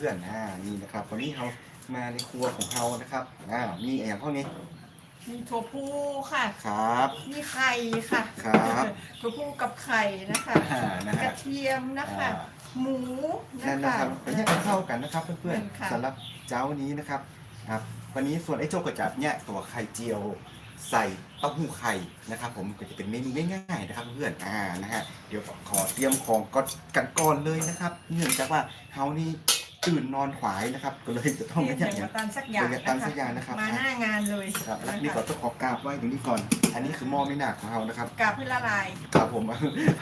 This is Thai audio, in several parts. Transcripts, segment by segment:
เพื่อนๆอ่านี่นะครับวันนี้เรามาในครัวของเรานะครับอ่ามีอะไรพวกนี้มีถั่วพูค่ะ ครับ มีไข่ค่ะครับถั่วพูกับไข่นะคะอ่านะกระฮะเทียมนะคะ อ่า หมูนั่นะนนะคะครับเป็นให้มันเข้ากันนะครับเพื่อนค่ะ ๆสำหรับเจ้านี้นะครับครับวันนี้ส่วนไอ้โจกระจับเนี่ยตัวไข่เจียวใส่เต้าหู้ไข่นะครับ ผมก็จะเป็นเมนูง่ายๆนะครับเพื่อนๆอ่านะฮะเดี๋ยวขอเตรียมของก่อนกันก่อนเลยนะครับ เนื่องจากว่าเฮานี่ ตื่นนอนขวายนะครับ ก็เลยจะต้องเตรีไม่ยมอย่างอย่างมาตันสักอย่างเตรียมอย่างตันสักอย่างนะครับ มาหน้างานเลยครับแล้วะะนี่ก็ต้องขอกราบไว้ตรงนี้ก่อน อันนี้คือหม้อไม่หนักของเรานะครับกาบให้ละลายครับผม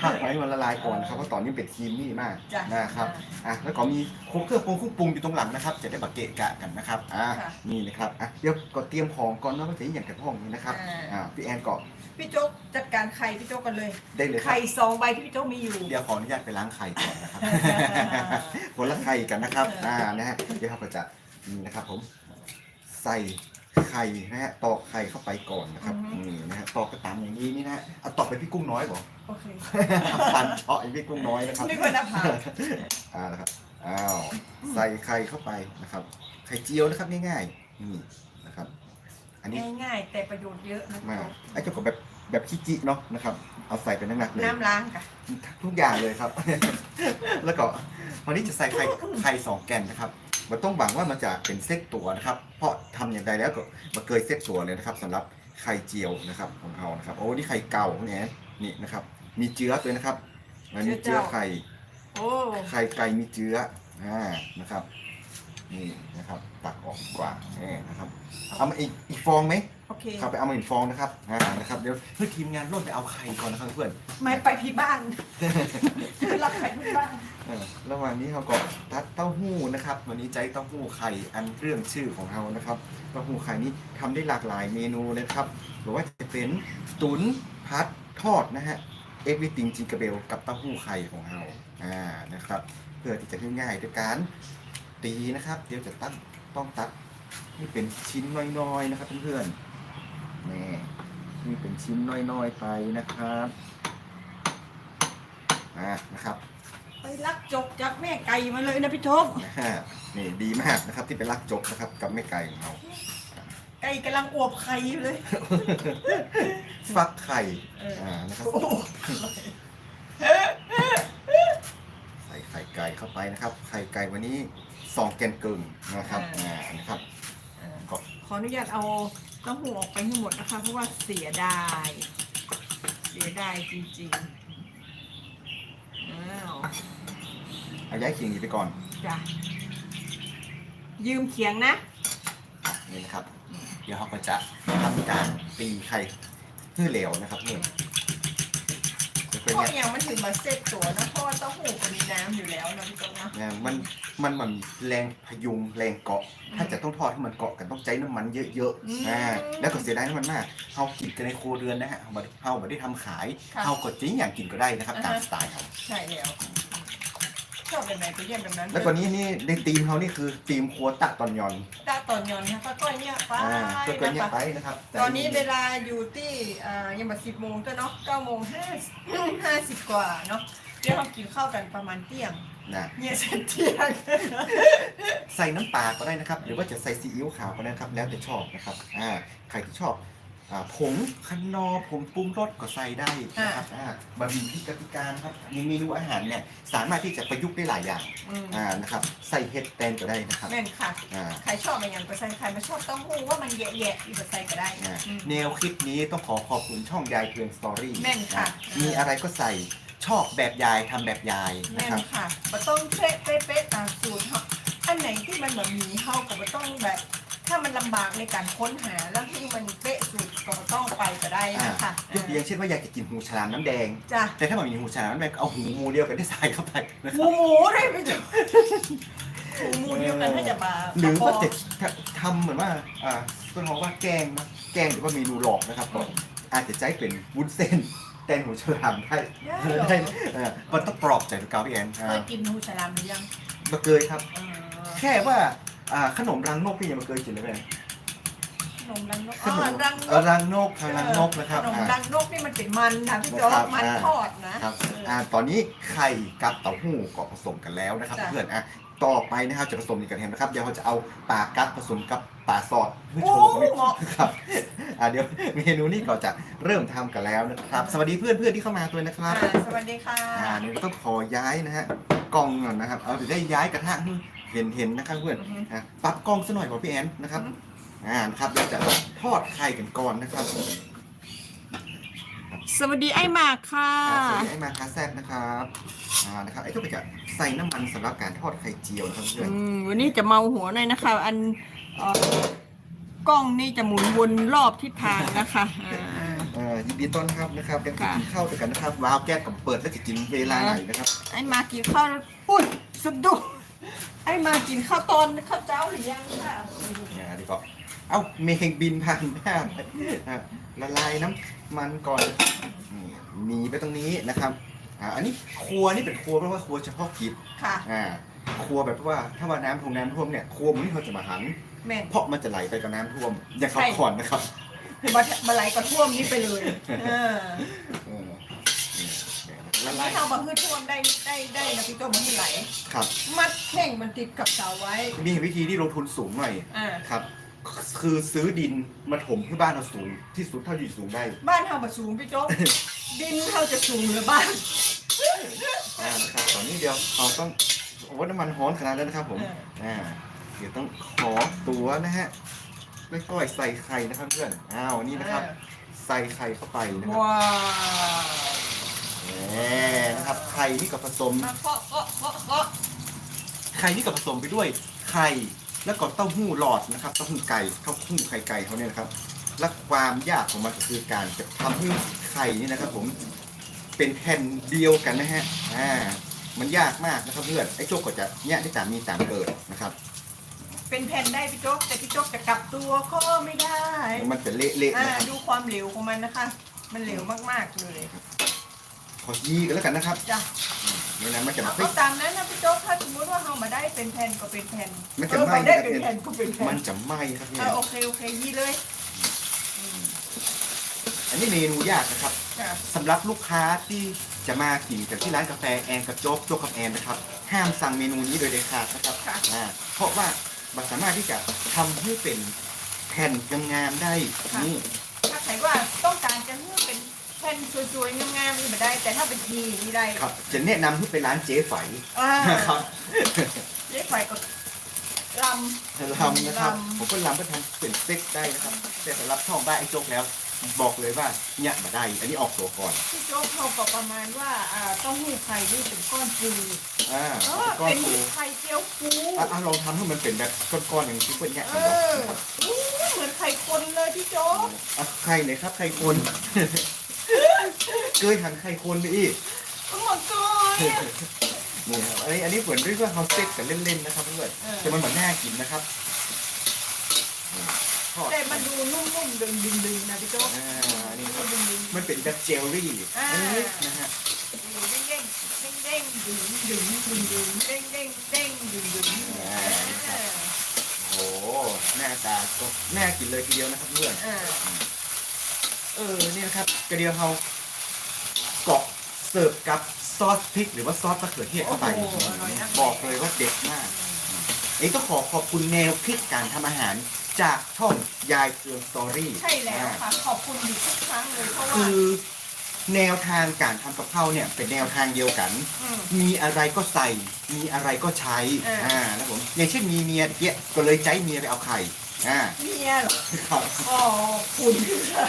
พักไว้มันละลายก่อนนะครับเพราะตอนนี้เป็นครีมมี่มากจ้ะนะครับอะแล้วก็มีโคกเครื่องปรุงเครื่องปรุงอยู่ตรงหลังนะครับ จะได้บักเกะกะกันนะครับอ่าค่ะนี่นะครับอะเดี๋ยวก็เตรียมของก่อนเนาะว่าจะอย่างกระห้องนี้นะครับอ่าอ่าพี่แอนก็พี่โจ๊กจัดการไข่พี่โจ๊กกันเลยได้เลยครับไข่สองใบที่พี่โจ๊กมีอยู่เดี๋ยวขออนุญาตไปล้างไข่ก่อนนะครับคนละไข่กันนะครับอ่านะฮะเดี๋ยวเราก็จะนี่นะครับผมใส่ไข่นะฮะตอกไข่เข้าไปก่อนนะครับนี่นะฮะตอกกระตังอย่างนี้นี่นะฮะเอาตอกไปพี่กุ้งน้อยบอก โอเค ฟันเฉาะไอ้พี่กุ้งน้อยนะครับนึกว่าหน้าผาก อ่านะครับอ้าวใส่ไข่เข้าไปนะครับ ไข่เจียวนะครับง่ายๆนี่นะครับ อันนี้ง่ายๆ แต่ประโยชน์เยอะนะมาพี่โจ๊กไอ้เจ้าก็แบบแบบขี้จิเนาะนะครับ เอาใส่ไปหนักๆเลย น้ำล้างค่ะทุกอย่างเลยครับ แล้วก็ วันนี้จะใส่ไข่ไข่สองแกนนะครับมันต้องหวังว่ามันจะเป็นเซตตัวนะครับ เพราะทำอย่างใดแล้วก็มาเกยเซตตัวเลยนะครับสำหรับไข่เจียวนะครับของเรานะครับ โอ้นี่ไข่เก่าเนี่ยนี่นะครับ มีเจือด้วยนะครับมันมีเจือไข่โอ้ไข่ไก่มีเจืออ่านะครับ นี่นะครับ ตักออกดีกว่านี่นะครับเอามาอีกอีกฟองไหมโอเคครับไปเอามาอีกฟองนะครับอ่านะครับเดี๋ยวเพื่อทีมงานร่วมไปเอาไข่ก่อนนะครับเพื่อน ไม่ไปที่บ้านคือรับไข่ที่บ้านเออระหว่างนี้เราก็ทัดเต้าหู้นะครับ วันนี้ใจเต้าหู้ไข่อันเรื่องชื่อของเรานะครับเต้าหู้ไข่นี้ทำได้หลากหลายเมนูเลยครับหรือว่าจะเป็นตุ๋นพัดทอดนะฮะเอฟวิติงจิงกระเบลกับเต้าหู้ไข่ของเราอ่านะครับ เพื่อที่จะง่ายๆด้วยการ ตีนะครับ เดี๋ยวจะตั้งต้องตัดนี่เป็นชิ้นน้อยๆนะครับเพื่อนๆนี่นี่เป็นชิ้นน้อยๆไปนะครับอ่านะครับไปลักจกจากแม่ไก่มาเลยนะพี่โชคนะฮะนี่ดีมากนะครับที่เป็นลักจกนะครับ กับแม่ไก่ของเราไก่กำลังอวบไข่อยู่เลย ฟักไข่เอออ่านะครับโอ้ใส่ไข่ไก่เข้าไปนะครับ ไข่ไก่วันนี้ สองแกนกึ่งนะครับอ่านะครับก็ขออนุญาตเอาเต้าหู้ออกไปให้หมดนะคะ เพราะว่าเสียดาย เสียดายจริงๆอ้าวเอาย้ายเคียงอยู่ไปก่อนจ้ะยืมเขียงนะ นี่นะครับ เดี๋ยวเราก็จะทำการตีไข่ให้เหลวนะครับนี่ เดี๋ยวเพเป็นราะไงอย่างมันถึงมาเซ็ตตัวนะเพราะว่าเต้าหู้มันมีน้ำอยู่แล้วนะพี่โจ๊กนะเนี่ยมันมันเหมือนแรงพยุงแรงเกาะ ถ้าจะต้องทอดให้มันเกาะกันต้องใจน้ำมันเยอะอืมๆอ่าแล้วก็เสียดายน้ำมันมากเฮากินกันในครัวเรือนนะฮะเฮาบ่ได้เฮาบ่ได้ทำขายค่ะเฮาก็จริงอย่างกินก็ได้นะครับอ่าฮะตามสไตล์เขา ใช่แล้ว ชอบแบบไหนก็เยี่ยมแบบนั้นแล้วก็นี้นี่ในทีมเขานี่คือทีมครัวตะตอนยอนตาตอนยอนนะคะก้อยเนี่ยไปอ่าก็เกินเนี่ยนะคะไปนะครับแตอนนี้เวลาอยู่ที่อ่ายังมาสิบโมงก็เนาะเก้าโมงห้าห้าสิบกว่าเนาะเดี๋ยวเรากินข้าวกันประมาณเที่ยงนะเนี่ยเสร็จเที่ยงใส่น้ำปลาก็ได้นะครับ หรือว่าจะใส่ซีอิ๊วขาวก็ได้นะครับ แล้วแต่ชอบนะครับอ่าใครที่ชอบ อ่าผงคันนอร์ผงปรุงรสก็ใส่ได้นะครับอ่าบะหมี่พริกกะปิการครับมีเมนูอาหารเนี่ยสามารถที่จะประยุกต์ได้หลายอย่างอืมอ่านะครับใส่เห็ดแตนก็ได้นะครับแม่นค่ะ อ่า ใครชอบอะไรอย่างก็ใส่ใครไม่ชอบเต้องหูว่ามันแย่ๆอีกก็ใส่ก็ได้อ่าอืม แนวคิดนี้ต้องขอขอบคุณช่องยายเพื่อนสตอรี่แม่นค่ะมีอะไรก็ใส่ชอบแบบยายทำแบบยายนะแม่คนรับ ค่ะมันต้องเป๊ะเป๊ะเป๊ะตามสูตรเฮาอันไหนที่มันแบบมีเฮาก็บ่ต้องแบบ ถ้ามันลำบากในการค้นหาแล้วที่มันเป๊ะสูตรก็บ่ต้องไปก็ได้อ่านะคะยกตัวอย่างเช่นว่าอยากจะกินหูฉลามน้ำแดง จ้ะแต่ถ้ามันมีหูฉลามน้ำแดงก็เอาหูงูเดียวกันได้ใส่เข้าไปนะหคมูรับหมูได้ไหมจ๊ะหมูหมูเดียวกันถ้าจะมาหรือว่าประกบจะทำเหมือนว่าอ่าต้นหอมว่าแกงนะแกงหรือว่าเมนูหลอกนะครับก็อาจจะใช้เป็นวุ้นเส้นแตงหูฉลามได้ได้เหรอได้เออมันต้องกรอบใจทุกเกาพี่แอนเคอ่ายกินหมูฉลามหรือยังมาเกยครับเออแค่ว่า อ่าขนมรังนกพี่ยังมาเกยกินเลยไหมขนมรังนกขอ๋อนม รังนเออกรังนกทางรังนกนะครับขนมอ่า รังนกนี่มันเป็นมันนะพี่โจ๊กครับมันอ่า ทอดนะ ครับเอออ่าตอนนี้ไข่กับเต้าหู้ก็ผสมกันแล้วนะครับ จ้ะ เพื่อนอะต่อไปนะครับจะผสมกันแทนนะครับเดี๋ยวเราจะเอาปลากัดผสมกับปลาซอสเพื่อโอ้โชว์เหมาะ ครับอ่าเดี๋ยวเมนูนี้ก็จะเริ่มทำกันแล้วนะครับ สวัสดีเพื่อนเพื่อนๆที่เข้ามาด้วยนะครับ อ่าสวัสดีค่ะ อ่าเดี๋ยวเราต้องขอย้ายนะฮะกล้องก่อนนะครับ เอาเดี๋ยวได้ย้ายกระทะให้ เห็นเห็นนะครับเพื่อนอือฮึอะปรับกล้องซะหน่อยบอกพี่แอนนะครับอือฮึ อ่านะครับเราจะทอดไข่กันก่อนนะครับสวัสดีไอ้หมากค่ะ อ่าสวัสดีไอ้มาคาแซดนะครับอ่านะครับไอ้ก็ไปจะใส่น้ำมันสำหรับการทอดไข่เจียวนะครับเพื่อนอืมวันนี้จะเมาหัวหน่อยนะคะ อันเอ่อกล้องนี่จะหมุนวนรอบทิศทางนะคะอ่า เอ่อยินดีต้อนรับนะครับกันค่ะกินข้าวด้วยกันนะครับว้าวแก้วกับเปิดแล้วจะกินเวลาไหนนะครับ ไอ้หมากินข้าวแล้วอุ้ยสะดุ้ง ไอ้หมากินข้าวตอนข้าวเจ้าหรือยังค่ะอ่าดีก็เอ้าเมงบินผ่านหน้าอะละลายน้ำมันก่อนนี่มีไปตรงนี้นะครับอ่าอันนี้ครัวนี่เป็นครัวเพราะว่าครัวเฉพาะกิจค่ะ อ่าครัวแบบว่าถ้าว่าน้ำท่วมน้ำท่วมเนี่ยครัวมันนี่เขาจะมาหัน แม่น เพราะมันจะไหลไปกับน้ำท่วม อย่าเขาใช่ ขอนนะครับมามาไหลก็ท่วมนี่ไปเลย เออเออนี่ ละอันลานี้ยเอามาพืชท่วมได้ได้ได้นะพี่โจมันให้ไหล ครับ มัดแข่งมันติดกับเสาไว้ มีวิธีที่ลงทุนสูงหน่อยอ่าครับ คือซื้อดินมาถมให้บ้านเราสูง ที่สุดเท่าที่สูงได้บ้านเฮามาสูงพี่โจดินเฮาจะสูงเหรือบ้านอ่านะครับตอนนี้เดียวเราต้องโอ้น้ำมันฮ้อนขนาดนั้นนะครับผมเอออ่าเดี๋ยวต้องขอตัวนะฮะไม่ก้อยใส่ไข่นะครับเพื่อนอ้าวนี่นะครับ ใส่ไข่เข้าไปนะครับว้าว แหมนะครับไข่นี่ก็ผสม มาเคาะเคาะเคาะเคาะไข่นี่ก็ผสมไปด้วยไข่แล้วก็เต้าหู้หลอดนะครับเต้าหู้ไก่เต้าหู้ไข่ไก่เขาเนี่ยนะครับ และความยากของมันก็คือการจะทำให้ไข่นี่นะครับ ผมเป็นแผ่นเดียวกันนะฮะอ่ามันยากมากนะครับเพื่อนไอ้โจกก็จะเนี่ยที่ตามมีตามเกิดนะครับเป็นแผ่นได้พี่โจกแต่พี่โจกจะกลับตัวก็ไม่ได้มันจะเละๆอ่านะครับดูความเหลวของมันนะคะ มันเหลวมากๆเลยข อยีกันแล้วกันนะครับจ้ะนี่นะมันจะเอาไม่เอาตามนั้นนะพี่โจ๊กถ้าสมมติว่าเรามาได้เป็นแผ่นก็เป็นแผ่นมันจะเออไหม้มาได้นะเป็นแผ่นก็เป็นแผ่มันนจะไหม้ครับเอเนี่ยอโอเคโอเคยี่เลยอืมอันนี้เมนูยากนะครับจ้ะสำหรับลูกค้าที่จะมากินจากที่ร้านกาแฟแอนกับโจ๊กโจ๊กกับแอนนะครับ ห้ามสั่งเมนูนี้โดยเด็ดขาดนะครับค่ะอ่าเพราะว่ามันสามารถที่จะทำให้เป็นแผ่นงามๆได้นี่ถ้าใครว่าต้องการจะให้ เป็นแผ่นสวยๆงามๆนี่มาได้ แต่ถ้าเป็นทีนี่ได้ครับ จะแนะนำให้ไปร้านเจ๊ไฝอ่านะครับเล็กไฟก็ล ลำนะครับ ลำผมก็ลำก็ทำเป็นเซ็กได้นะครับ แต่สำหรับช่องบ้านไอ้โจ๊กแล้ว บอกเลยว่าเนี่ยมาได้ อันนี้ออกตัวก่อนำพี่โจ๊กเขาก็ประมาณว่าอ่าเต้องหูไข่นี่เป็นก้อนปูอ่าเออก้อนเป็นปูไข่เจียวปูอะอะลองทำให้มันเป็นแบบก้อนๆอย่างที่เพื่อนเนี่ยเอออู้เหมือนไข่คนเลยพี่โจ๊กอะไข่ไหนครับไข่คน เกยหันไข่คนไปอีกโอ้ my god นี่ครับอันนี้อันนี้เหมือนเรียกว่าเขาเซ็กกันเล่นๆนะครับเพื่อนเออแต่มันเหมือนน่ากินนะครับทอดแต่มันดูนุ่มๆดึงๆนะพี่โจ๊กอ่านี่ครับมันเป็นแบบเจลลี่อ่านิดนะฮะดูเด้งๆเด้งๆดึงดึงดึงดึงเด้งเด้งเด้งดึงดึงโอ้โหหน้าตาก็น่ากินเลยทีเดียวนะครับเพื่อนเออนี่นะครับกระเดียวเขา เกาะเสิร์ฟกับซอสพริกหรือว่าซอสมะเขือเทศเข้าไปโอ้โหอร่อยนะ บอกเลยว่าเด็ดมากเองก็ขอขอบคุณแนวคิดการทำอาหารจากช่องยายเกลืองสตอรี่ใช่แล้วค่ะ ขอบคุณอยู่ทุกครั้งเลยเพราะว่าคือแนวทางการทำกับข้าวเนี่ยเป็นแนวทางเดียวกัน ม มีอะไรก็ใส่ มีอะไรก็ใช้อ่าอ่าแล้วผมอย่างเช่นมีเมียเกี้ยก็เลยใจเมียไปเอาไข่ อ่าเมียเหรอครับอ๋อคุณค่ะ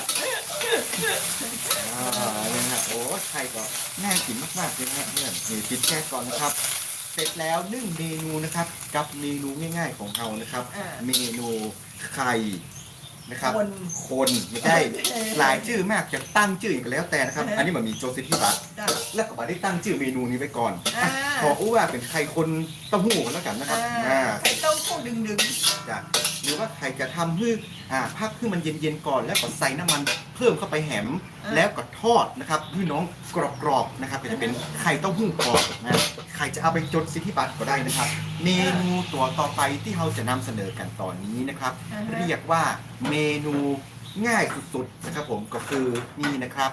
อ่าเนี่ยฮะโอ้ไข่ก็น่ากินมากๆเลยนะฮะเพื่อนนี่ปิดแค่ก่อนนะครับ เสร็จแล้วนึ่งเมนูนะครับ กับเมนูง่ายๆของเรานะครับ อ่า เมนูไข่นะครับ คน คนไม่ใช่โอเคหลายชื่อมากจะตั้งชื่ออย่างก็แล้วแต่นะครับอ่าฮะอันนี้มันมีโจเซฟิบัต จ้ะ แล้วก็มาได้ตั้งชื่อเมนูนี้ไว้ก่อนอ่า ขออู้ว่าเป็นไข่คนเต้าหู้กันแล้วกันนะครับอ่าอ่าไข่เต้าหู้ดึงดึงจะ หรือว่าใครจะทำให้อ่าพักให้มันเย็นๆก่อน แล้วก็ใส่น้ำมันเพิ่มเข้าไปแหมแล้วก็ทอดนะครับพี่น้องกรอบๆนะครับก็จะเป็นไข่เต้าหู้กรอบนะใครจะเอาไปจดสิทธิบัตรก็ได้นะครับเมนูตัวต่อไปที่เราจะนำเสนอกันตอนนี้นะครับ อ่าฮะ เรียกว่าเมนูง่ายสุดๆนะครับผมก็คือนี่นะครับ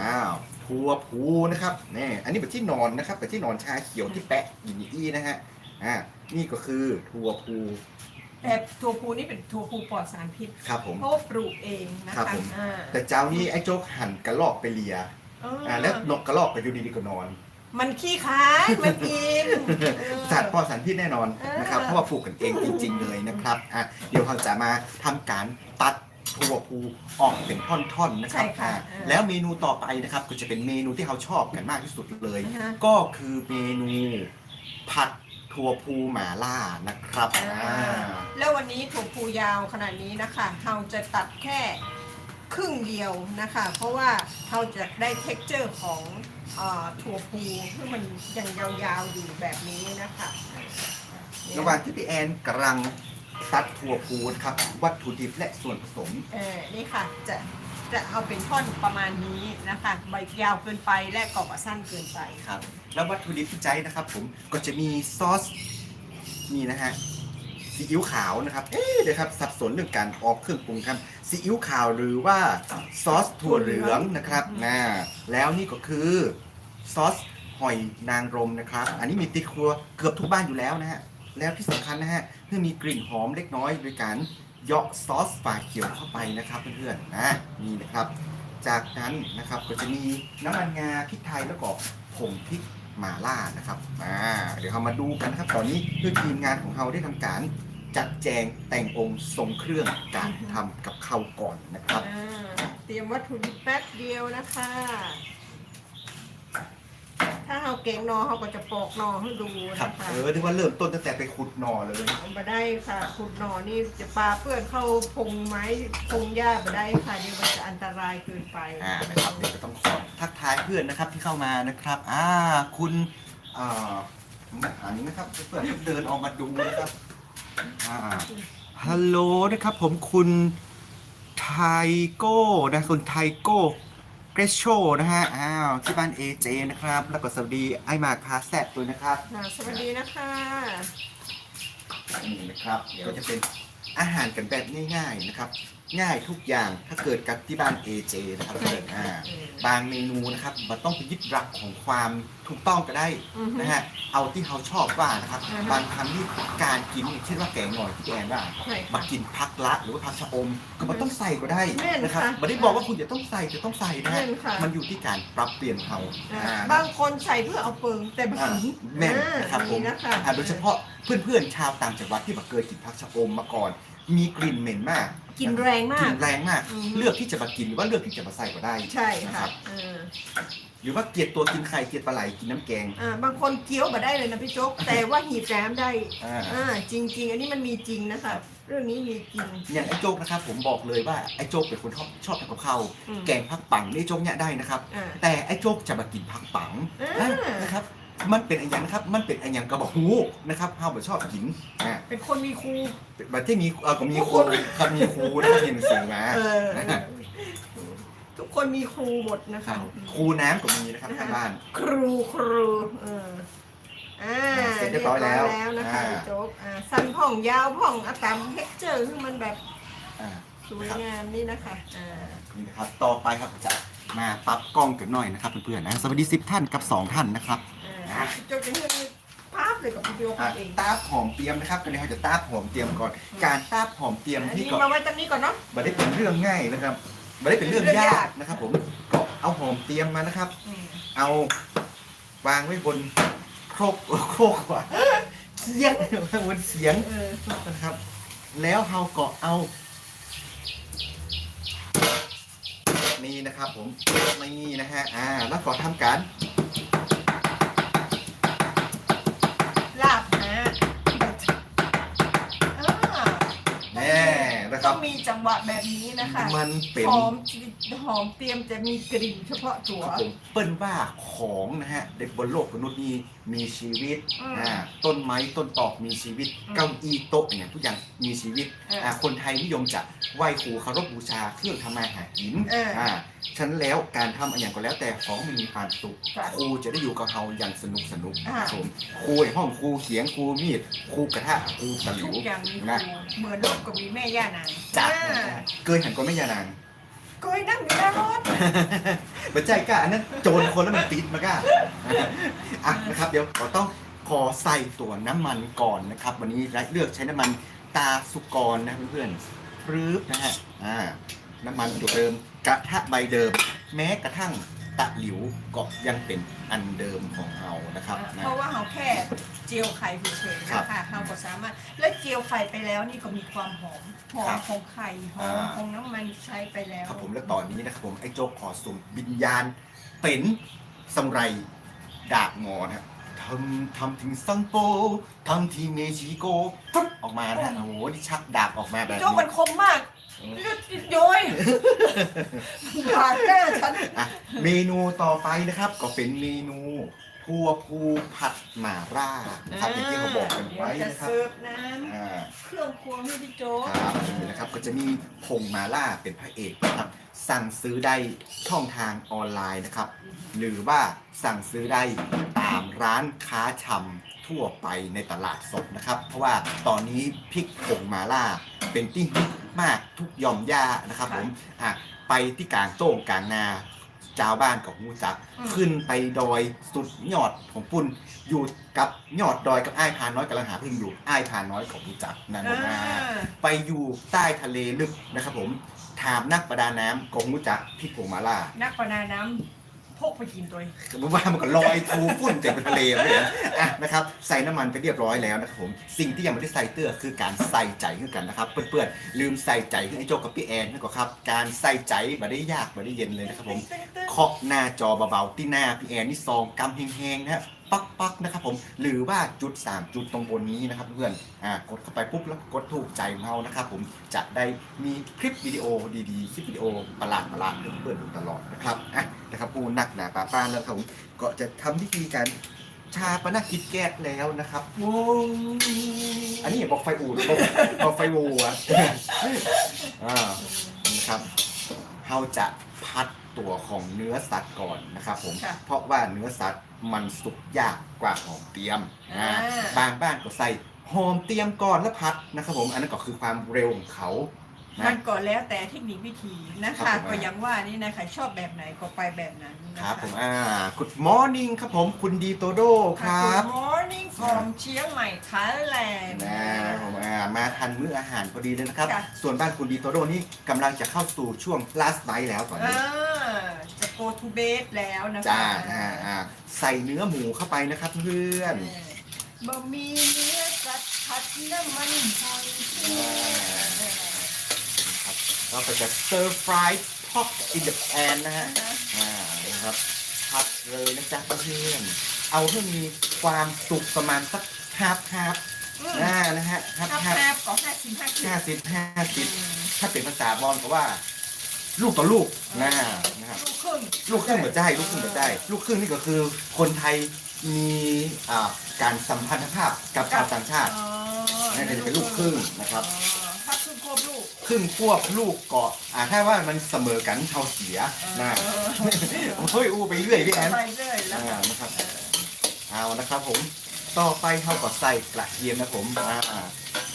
อ้าวพัวผูนะครับนี่อันนี้เป็นที่นอนนะครับเป็นที่นอนชาเขียวที่แปะอยู่นี่นะฮะอ่านี่ก็คือถั่วพู แต่ถั่วพูนี่เป็นถั่วพูปลอดสารพิษครับผม เพราะว่าปลูกเองนะครับคะผม อ่าแต่เจ้านี้ไอ้โจ๊กหั่นกระลอกไปเลียอ่าอ่าแล้วนกกระลอกก็อยู่ดีๆก็นอน มันขี้ค้ายมันกินเออ สัตว์ปลอดสารพิษแน่นอนเออนะครับเพราะว่าปลูกกันเองจริง ๆ เลยนะครับอะเดี๋ยวเราจะมาทำการตัดถั่วพูออกเป็นท่อนๆนะครับใช่ค่ะอะเออแล้วเมนูต่อไปนะครับก็จะเป็นเมนูที่เราชอบกันมากที่สุดเลย อ่าฮะ ก็คือเมนูผัด ถั่วพูหมาล่านะครับอ่าอ่าแล้ววันนี้ถั่วพูยาวขนาดนี้นะคะเราจะตัดแค่ครึ่งเดียวนะคะ เพราะว่าเราจะได้เท็กเจอร์ของเออถั่วพูที่มันยังยาวๆอยู่แบบนี้นะคะเนี่ยระหว่างที่พี่แอนกำลังตัดถั่วพูนะครับวัตถุดิบและส่วนผสม เออนี่ค่ะจะ จะเอาเป็นท่อนประมาณนี้นะคะใบยาวเกินไปและกรอบสั้นเกินไปครับแล้ววัตถุดิบที่ใช้นะครับ ผมก็จะมีซอสนี่นะฮะซีอิ๊วขาวนะครับเอ๊ะเดี๋ยวครับสับสนเรื่องการออกเครื่องปรุงครับซีอิ๊วขาวหรือว่าซอสถั่วเหลืองนะครับนะแล้วนี่ก็คือซอสหอยนางรมนะครับ อันนี้มีติดครัวเกือบทุกบ้านอยู่แล้วนะฮะแล้วที่สำคัญนะฮะเพื่อมีกลิ่นหอมเล็กน้อยโดยการ เยาะซอสฝาเขียวเข้าไปนะครับเพื่อนๆนะนี่นะครับ จากนั้นนะครับก็จะมีน้ำมันงาพริกไทยแล้วก็ผงพริกหม่าล่านะครับอ่าเดี๋ยวเรามาดูกันนะครับตอนนี้คือทีมงานของเราได้ทำการจัดแจงแต่งองค์ทรงเครื่องการทำกับข้าวก่อนนะครับ เตรียมวัตถุดิบแป๊บเดียวนะคะ ถ้าเราเก่งนอเขาก็จะปอกนอให้ดูครับนะคะเออที่ว่าเริ่มต้นตั้งแต่ไปขุดหนอเลยเอามาได้ค่ะขุดหนอนี่จะปลาเปื้อนเข้าพงไม้พงหญ้ามาได้ค่ะเดี๋ยวมันจะอันตรายเกินไปอ่านะครับเดี๋ยวจะต้องขอทักทายเพื่อนนะครับที่เข้ามานะครับ อ่า คุณอ่าอันนี้นะครับเพื่อนๆเดินออกมาดูนะครับอ่าฮัลโหลนะครับ ผมคุณไทโก้นะคุณไทโก้ เกรโชนะฮะ อ้าวที่บ้าน AJ นะครับ แล้วก็สวัสดีไอมาคาแซดด้วยนะครับอ่าสวัสดีนะคะนี่นะครับก็จะเป็นอาหารกันแบบง่ายๆนะครับ ง่ายทุกอย่างถ้าเกิดกับที่บ้าน AJ นะครับเพื่อนอ่าอืม บางเมนูนะครับมันต้องไปยึดหลักของความถูกต้องก็ได้อือฮึนะฮะเอาที่เขาชอบว่านะครับอือฮึ บางครั้งที่การกินอย่างเช่นว่าแกงหน่อยที่แอนว่าใช่มาค่ะ กินพักละหรือว่าพักชะอมก็มันต้องใส่ก็ได้แม่นนะครับค่ะ ไม่ได้บอกว่าคุณจะต้องใส่จะต้องใส่นะฮะแม่นค่ะมันอยู่ที่การปรับเปลี่ยนเขาอ่าอ่าบางคนใส่เพื่อเอาเปิงแต่บางอ่าทีแม่นนะครับผมนะคะ อ่าโดยเฉพาะเพื่อนๆ ชาวต่างจังหวัดที่มาเคยกินพักชะอมมาก่อน มีกลิ่นเหม็นมากกินแรงมากกลิ่นแรงมาก อืม เลือกที่จะมากินหรือว่าเลือกที่จะมาใส่ก็ได้ใช่นะค่ะรับเออหรือว่าเกลียดตัวกินไข่เกลียดปลาไหลกินน้ำแกงอ่าบางคนเคี้ยวมาได้เลยนะพี่โจ๊ก แต่ว่าหีบแรมได้อ่า อ่าจริง ๆ อันนี้มันมีจริงนะคะเรื่องนี้มีจริง อย่างไอ้โจ๊กนะครับผมบอกเลยว่าไอ้โจ๊กเป็นคนชอบชอบทำกับข้าวอืม แกงพักปังนี่โจ๊กเนี่ยได้นะครับ อ่า แต่ไอ้โจ๊กจะมากินพักปังอ่าอะนะครับ มันเป็นอนอย่างนะครับ มันเป็นอนอย่างกระบอกหูนะครับเฮาบ่ชอบกินอ่าเป็นคนมีครู บัดที่มีเออก็มีครูครับมีครูนะครับมีหนังสือมาเออ นะฮะทุกคนมีครูหมดนะครัคะ บครูน้ำก็มีนะครับทางบ้าน ครูครูเอออ่าเสร็จเรียบร้อยแล้วแล้วนะคะอ่าพี่โจ๊กอ่าสั้นผ่องยาวผ่องอะตามเท็กเจอร์คือมันแบบอ่า สวยงามนี่นะคะอ่า นี่นะครับ ต่อไปครับจะมาปรับกล้องกันหน่อยนะครับเพื่อนๆนะ สวัสดี10ท่านกับ 2 ท่านนะครับ อ่าพี่โจ๊กจะเห็นภาพเลยกับพี่โจ๊กอะเองตาบหอมเตรียมนะครับกันนี้เราจะตาบหอมเตรียมก่อน การตาบหอมเตรียมอันที่นี้ก่อนมาไว้ตรงนี้ก่อนเนาะไม่ได้เป็นเรื่องง่ายนะครับไม่ได้เป็นเรื่องเรื่องยายากกนะครับ ผมก็เอาหอมเตรียมมานะครับอืมเอาวางไว้บนโครกโครกว่าเสียงวางบนเสียงเออนะครับ แล้วเราก็เอานี่นะครับ ผมนี่นะฮะอ่า แล้วก็ทำการ ลาบนะอ่า แน่นะค ต้ รั อบ ง มีจังหวะแบบนี้นะคะมันเป็น หอมหอมเตรียมจะมีกลิ่นเฉพาะตัวครับผมเปิ้นว่าของนะฮะเด็กบนโลกมนุษย์นี้ มีชีวิตอืมอ่าต้นไม้ต้นตอกมีชีวิต อืมเก้าอี้โต๊ะเนี่ยทุกอย่างมีชีวิตเอออ่อ่าคนไทยนิยมจะไหว้ครูเคารพบูชาเครื่องทำมาหากินเอออ่ฉะนันแล้วการทำอะไรอย่างก็แล้วแต่ของมันมีความสุขค่ะครูจะได้อยู่กับเราอย่างสนุกสนุกอ่า ครับผมครูในห้องครูเขียงครูมีดครูกระทะครูตะหลิทุว กอย่างมีคนะรูเหมือนลูกก็มีแม่ย่านางจัดอ่าเกยหันก็ไม่ยานาง ก็ให้นั่งมีหน้ารถบัจใจกล้าอันนั้นโจรคนแล้วมันติดมากล้าอะนะครับเดี๋ยวเราต้องขอใส่ตัวน้ำมันก่อนนะครับ วันนี้เลือกใช้น้ำมันตาสุกรนะเพื่อนๆปรื๊บนะฮะอ่าน้ำมันตัวเดิมกระทะใบเดิม แม้กระทั่ง ตะหลิวก็ยังเป็นอันเดิมของเรานะครับนะ เพราะว่าเราแค่เจียวไข่เฉยๆครับนะคะเราก็สามารถและเจียวไข่ไปแล้วนี่ก็มีความหอมหอครัมบของไข่หอมอ่า ของน้ำมันใช้ไปแล้วครับผมและตอนนี้นะครับผมไอ้โจ๊กขอส่งวิญญาณเป็นสำไรดาบหมอนะทำทำถึงซังโปทำที่เมชิโกปุ๊บออกมานะฮะโอ้โหนี่ชักดาบออกมาแบบโจ้มันี้นคมมากเลือด โย้อยบาดหน้าฉันอะเมนูต่อไปนะครับ ก็เป็นเมนูทัวภูผัดหม่าล่านะครับอย่างที่เขาบอกกันไว้เดี๋ยวจะนะครับเสิร์ฟน้อ่าำเครื่องครัวให้พี่โจ๊ก ครับนี่นะครับก็จะมีผงมาล่าเป็นพระเอกนะครับ สั่งซื้อได้ช่องทางออนไลน์นะครับ หรือว่าสั่งซื้อได้ตามร้านค้าชำทั่วไปในตลาดสดนะครับ เพราะว่าตอนนี้พริกผงมาล่าเป็นที่ฮิต มากทุกหย่อมย่านะครับผมอะไปที่กลางโต้งกลางนาเจ้าวบ้านกับหูจัก ขึ้นไปดอยสุดยอดของปุ่นอยู่กับยอดดอยกับอ้ายพาน้อยกำลังหาพึ่งอยู่อ้ายพาน้อยของหูจักนั่นอ่านะไปอยู่ใต้ทะเลลึกนะครับผมถามนักประดาน้ำกงมุจักพี่ผงมาล่านักประดาน้ำ พกไปกินตัวเองสมมติว่ามันก็ลอยฟูฟุ่นเต็มทะเลเลยนะอะนะครับใส่น้ำมันไปเรียบร้อยแล้วนะครับผมสิ่งที่ยังไม่ได้ใส่เตื้อคือการใส่ใจขึ้นกันนะครับ เพื่อนๆลืมใส่ใจขึ้นไอ้โจกับพี่แอนนั่ก็ครับ การใส่ใจมาได้ยากมาได้เย็นเลยนะครับผมเคาะหน้าจอเบาๆที่หน้าพี่แอนนี่ซองกำแห้งๆนะฮะ ปักปักๆนะครับผมหรือว่าจุด 3 จุดตรงบนนี้นะครับเพื่อนอ่ากดเข้าไปปุ๊บแล้วกดถูกใจของเรานะครับผมจะได้มีคลิปวิดีโอดีๆ คลิปวิดีโอประหลาดประหลาดๆให้เพื่อนๆดูตลอดนะครับอะนะครับปูนักหนาป้าป้านแล้วครับผมก็จะทำพิธีการชาปนกิจแก้แล้วนะครับโว้ยอันนี้อย่าบอกไฟอูดบอกบอกไฟวูอะอ่านะครับเราจะพัดตัวของเนื้อสัตว์ก่อนนะครับผมค่ะเพราะว่าเนื้อสัตว์ มันสุกยากกว่าหอมเตรียมอ่าอ่า บางบ้านก็ใส่หอมเตรียมก่อนแล้วพัดนะครับผม อันนั้นก็คือความเร็วของเขามันะ นก็แล้วแต่เทคนิควิธีนะครัคะ บผม ก็อยังว่านี่นะคะชอบแบบไหนก็ไปแบบนั้นนะคคะรับผมอ่า Good morning ครับผมคุณดีโตโดคค่ะ รับ Good morning from เชียงใหม่ Thailand นะผมอ่ามาทันมื้ออาหารพอดีเลยนะครับ ค่ะ ส่วนบ้านคุณดีโตโดนี่กำลังจะเข้าสู่ช่วง last night แล้วตอนนี้ อ่าจะ go to bed แล้วนะคะจ้าอ่าอ่าใส่เนื้อหมูเข้าไปนะครับเพื่อนเออบะหมี่เนื้อสัตว์ผัดน้ำมันหอยนะครับเราก็จะเซอร์ไพรส์พ็อกอินเด p แอนนะฮะอ่านะครับพัดเลยนะจ๊ะเพื่อนๆเอาให้มีความสุกประมาณสักฮาฟฮาฟอืมอ่านะฮะฮาฟถ้าฮาฟแพบก็ห้าสิบห้าสิบห้าสิบห้าสิบถ้าเป็นภาษาบอลก็ว่า ลูกต่อลูกนะนะครับลูกครึ่งลูกครึ่งหัวใจลูกครึ่งหัวใจลูกครึ่งนี่ก็คือคนไทยมีอ่าการสัมพันธภาพกับชาวต่างชาติ อ๋อนั่นก็จะเป็นลูกครึ่งนะครับ อ๋อถ้าครึ่งควบลูกครึ่งควบลูกเกาะอ่าถ้าว่ามันเสมอกันเท่าเสียนะเออเฮ้ยอู้ไปเรื่อยพี่แอน ไปเรื่อยแล้วอ่าค่ะนะครับเอานะครับผม ต่อไปเท่ากับใส่กระเทียมนะผมอ่า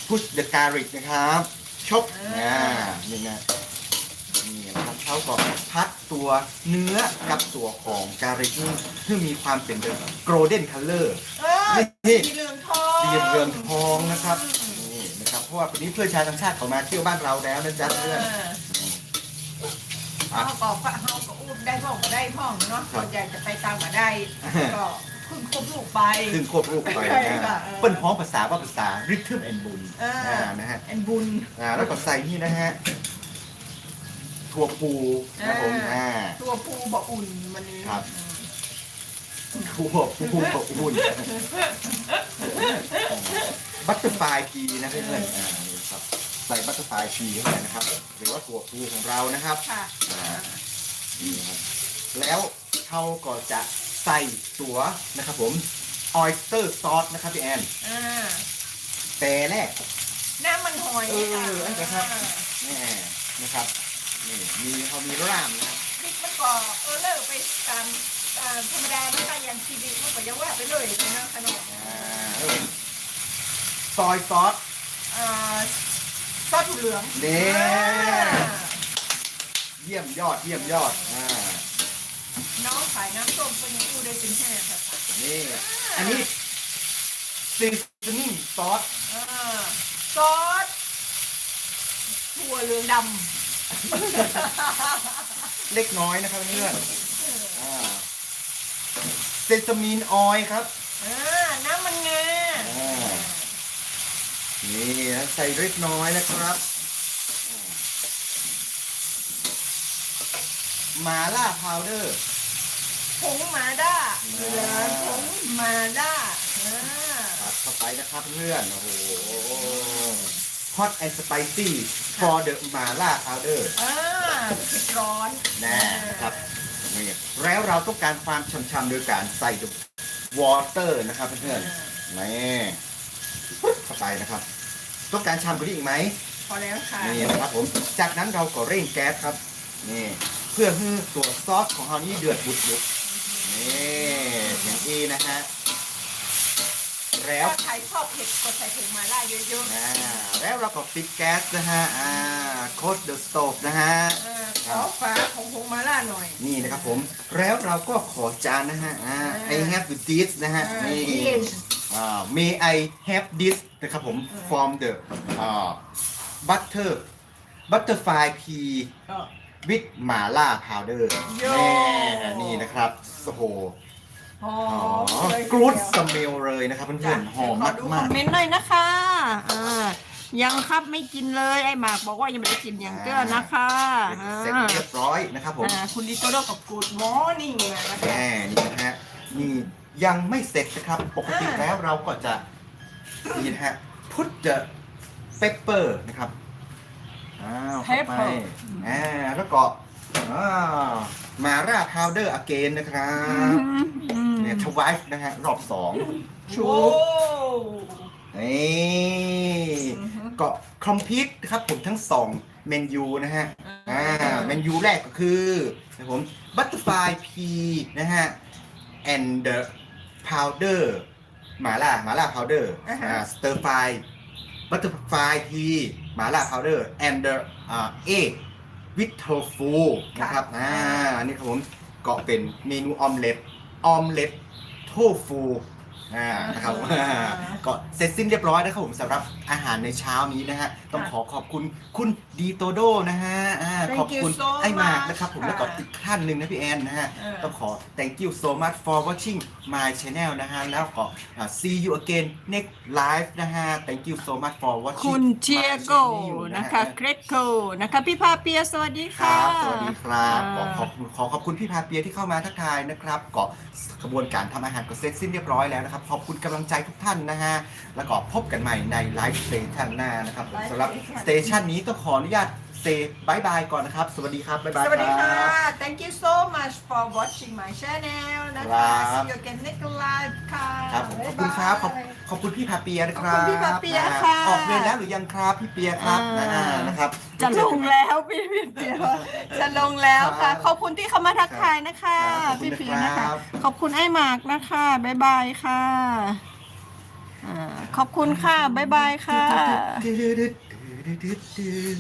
พุชเดอะการิกนะครับ ชบอ่านี่นะนี่นะครับ เท่ากับพัดตัวเนื้อกับตัวของการิกนี่เพื่อมีความเป็นโกลเด้นคัลเลอร์เออนี่สีเหลืองทองสีเหลืองทองนะครับนี่นะครับเพราะว่าวันนี้เพื่อนชาวต่างชาติเขามาเที่ยวบ้านเราแล้วนะจ๊ะเพื่อนเขาก็เขาก็อูดได้พ่องก็ได้พ่องเนาะครับส่วนใหญ่จะไปตามมาได้ก็ครึ่งควบลูกไปขึ้นควบรูปไปใช่นะค่ะเออเปิ้นพ้องภาษาว่าภาษาริทึมแอนบุลเอออ่อ่านะฮะแอนบุญอ่าแล้วก็ใส่นี่นะฮะ ถั่วปูนะครับผมอ่าอ่า ตัวปูบอกอุ่นมันนี้ครับอืมถั่วปูกับอุ่นบัตเตอร์ฟลายพีนะเพื่อนๆอ่านี่ครับใส่บัตเตอร์ฟลายพีเข้าไปนะครับ หรือว่าถั่วปูของเรานะครับ ค่ะอ่า นี่ครับแล้วเขาก็จะใส่ตัวนะครับผมออยสเตอร์ซอสนะครับพี่แอน อ่าแต่แรก น้ำมันหอยเอออันนี้ครับอ่าแน่นะครับ นี่มีเขามีร่ามนะครับพริกมันก็เออเลิกไปตามอ่าธรรมดาไม่ได้อย่างชีวิตมันก็ยังว่าไปเลยใช่ไหมขนมอ่าแล้วซอยซอสอ่าซอสถั่วเหลืองนี่ อ่าเยี่ยมยอดเยี่ยมยอดอ่าน้องขายน้ำส้มเป็นอูได้เป็นแห้งค่ะนี่อันนี้ seasoning ซอสอ่าซอสถั่วเหลืองด เล็กน้อยนะครับเพื่อนเซซามินออยครับำอ่าน้ำมันงาอ่า นี่นะใส่เล็กน้อยนะครับ มาล่าพาวเดอร์ ผงมาด้าอ่าเกลือผงมาด้าอ่าตัดเข้าไปนะครับเพื่อน โอ้โห hot and spicy for the มาล่า powder อ่าเผ็ดร้อนแน่นะครับนี่แล้วเราต้องการความช่ำๆโดยการใส่ the water นะครับเพื่อนๆนี่ปึ๊บเข้าไปนะครับ ต้องการช่ำกว่านี้อีกไหมพอแล้วค่ะนี่นะครับผม จากนั้นเราก็เร่งแก๊สครับนี่เพื่อให้ตัวซอสของเรานี่เดือดบุดบุดๆนี่อย่างนี้นะฮะ แล้วถ้าใครชอบเผ็ดก็ใส่ผงมาล่าเยอะอ่าแล้วเราก็ปิดแก๊สนะฮะอ่าโคดเดอะสโตฟนะฮะๆอ่าขอฝาของผงมาล่าหน่อย นี่นะครับผมแล้วเราก็ขอจานนะฮะอ่า I have to this นะฮะอ่านี่ dish อ่า may I have this นะครับผม from the อ่า butter butterfly pea ก็ วิดหมาล่าพาวเดอร์โย่นี่นะครับโอ้โห หออ๋อมเลยกรูดทีสเดียวเมลเลยนะครับเพื่อนๆหอมขอมากดูคมาอก มเมนต์หน่อยนะคะอ่ายังครับไม่กินเลยไอ้หมากบอกว่ายังไม่ได้กินอย่างเจ้านะคะเสร็จเรียบร้อยนะครับผมอ่าคุณดิโตโดกับกูดมอร์นิ่งนะคะแหมนี่นะฮะนี่ยังไม่เสร็จนะครับ ปกติแล้วเราก็จะนี่นะฮะพุทเดอะเปปเปอร์นะครับอ้าวเข้าไปอ่าแล้วก็ อ่ามาร่าพาวเดอร์อเกนนะครับอืมเนี่ยทวายนะฮะรอบสองชูโอ้นี่อือฮึก็คอมพิวต์นะครับผมทั้งสองเมนูนะฮะอ่าเมนูแรกก็คือนะครับผม butterfly pea นะฮะ and the powder หมาล่าหมาล่า powder อ่าฮะอ่า stir fry butterfly pea หมาล่า powder and the อ่า egg with tofu นะครับอ่าอันนี้ครับผมก็เป็นเมนูออมเล็ตออมเล็ตโทฟู อ่านะครับอ่าก็เสร็จสิ้นเรียบร้อยนะครับผมสำหรับอาหารในเช้านี้นะฮะต้องขอขอบคุณคุณดีโตโดนะฮะอ่า Thank ขอบคุณ you so ไอ้หมาก much นะครับผมค่ะแล้วก็อีกท่านหนึ่งนะพี่แอนนะฮะ เออ ต้องขอ thank you so much for watching my channel นะฮะ แล้วก็อ่า see you again next live นะฮะ thank you so much for watching คุณเทีย my โก channel นะคะฮเกรกโกนะคะ พี่พาเปีย สวัสดีคค่ะ รับสวัสดีครับขออ่าขอบคุณขอขอบคุณพี่พาเปียที่เข้ามาทักทายนะครับก็กระบวนการทำอาหารก็เสร็จสิ้นเรียบร้อยแล้วนะครับขอบคุณกำลังใจทุกท่านนะฮะ แล้วก็พบกันใหม่ในไลฟ์สเตชันหน้านะครับผมสำหรับสเตชันนี้ต้องขออนุญาต เซบายบายก่อนนะครับ สวัสดีครับบายบายสวัสดีคค่ะ รับ thank you so much for watching my channel นะครัคะ บ see you again next live ค่ะครับผมขอบคุณครับ ขอบขอบคุณพี่พาเปียนะครับขอบคุณพี่พาเปียนฮค่ะ ออกเวรแล้วหรือยังครับพี่เปียครับอ่านะนะครับ จะลงแล้วพี่พี่เปียจะลงแล้วค่ะ ขอบคุณที่เข้ามาทักทายนะคะ ครับขอบคุณพี่เปียนะครัคะ บ ขอบคุณไอ้หมากนะคะบ๊ายบายค่ะอ่าขอบคุณค่ะบ๊ายบายค่ะดืดดืดดืดดืดดืด